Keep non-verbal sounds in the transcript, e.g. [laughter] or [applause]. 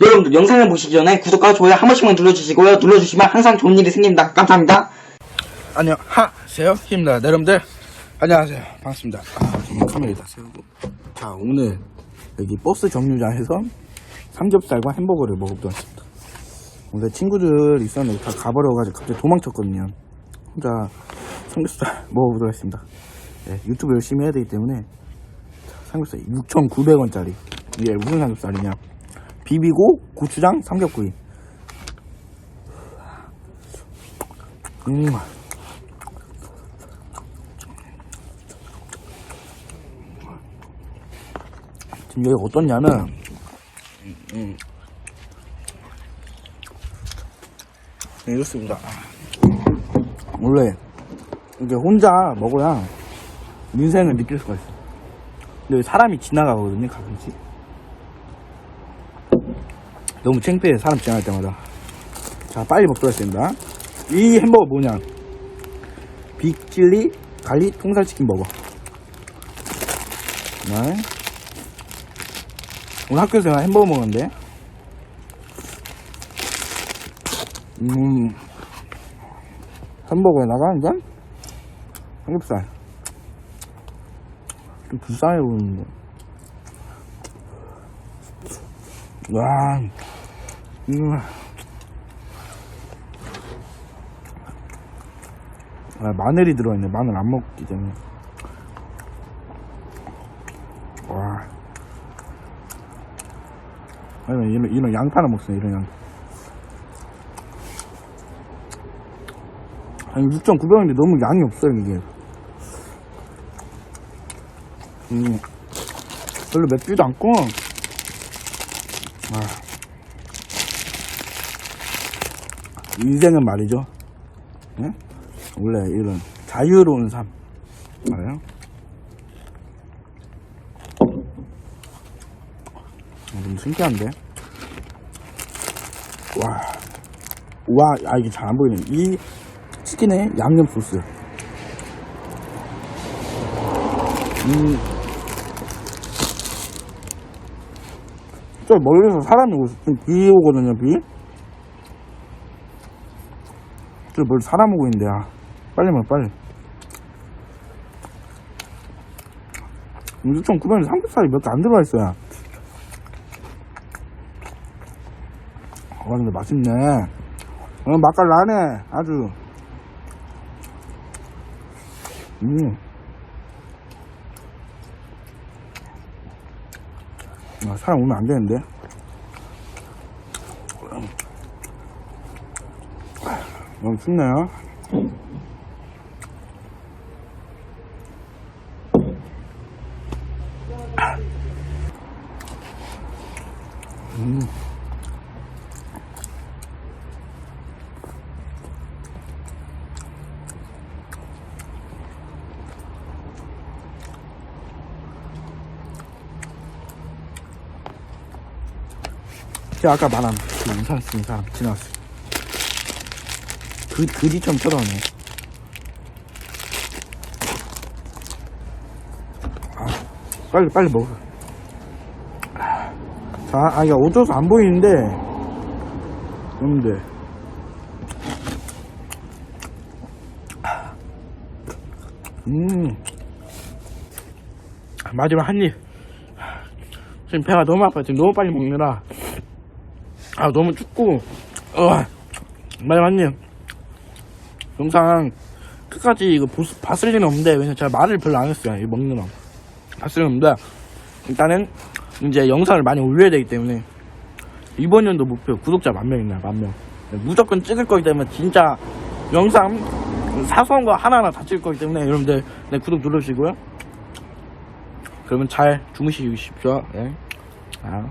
여러분들 영상을 보시기 전에 구독과 좋아요 한 번씩만 눌러주시고요. 눌러주시면 항상 좋은 일이 생깁니다. 감사합니다. 안녕하세요? 힘입니다. 네, 여러분들 안녕하세요. 반갑습니다. 아, 카메라 다 세우고. 자 오늘 여기 버스 정류장에서 삼겹살과 햄버거를 먹어보도록 하겠습니다. 오늘 친구들 있었는데 다 가버려가지고 갑자기 도망쳤거든요. 혼자 삼겹살 [laughs] 먹어보도록 하겠습니다. 네, 유튜브 열심히 해야 되기 때문에 자, 삼겹살 6,900원짜리. 이게 무슨 삼겹살이냐 비비고 고추장 삼겹구이. 음. 지금 여기 어떻냐면 음, 음. 네, 이렇습니다. 원래 이게 혼자 먹어야 인생을 느낄 수가 있어 근데 사람이 지나가거든요 가끔씩 너무 창피해 사람 지나갈 때마다. 자 빨리 먹도록 하겠습니다. 이 햄버거 뭐냐? 빅칠리 갈릭 통살치킨 버거. 네. 오늘 학교에서 햄버거 먹었는데. 음. 햄버거에다가 이제 삼겹살. 좀 불쌍해 보이는데. 와 음. 아, 마늘이 들어있네 마늘 안 먹기 때문에 와 아니, 이런, 이런 양파는 먹어요, 이런 양파. 아니, 6,900원인데 너무 양이 없어요, 이게. 음, 별로 맵지도 않고, 아. 인생은 말이죠. 예? 원래 이런 자유로운 삶. 알아요? 어, 좀 신기한데? 와. 와, 아, 이게 잘 안 보이네. 이 치킨의 양념 소스. 음. 저 멀리서 사람이 오고, 지금 비 오거든요, 비. 저 멀리 사람 오고 있는데, 아. 빨리 먹어, 빨리. 6,900원 삼겹살이 몇 개 안 들어가 있어요. 와, 근데 맛있네. 어, 맛깔 나네. 아주. 음. 아, 사람 오면 안 되는데. 너무 춥네요. 제가 아까 말한 그 인상 쓰는 사람 지나갔어요. 그, 그지처럼 쳐다보네. 아, 빨리, 빨리 먹어. 자, 아, 이게 어두워서 안 보이는데, 여러분들. 음. 마지막 한 입. 지금 배가 너무 아파. 지금 너무 빨리 먹느라. 아 너무 춥고 어 마지막님 영상 끝까지 이거 보, 봤을 리는 없는데 왜냐면 제가 말을 별로 안 했어요 이 먹는 거 봤을 리는 없는데 일단은 이제 영상을 많이 올려야 되기 때문에 이번 연도 목표 구독자 만 명이나 만명 무조건 찍을 거기 때문에 진짜 영상 사소한 거 하나하나 다 찍을 거기 때문에 여러분들 네, 구독 눌러주시고요 그러면 잘 주무시십시오 네. 아.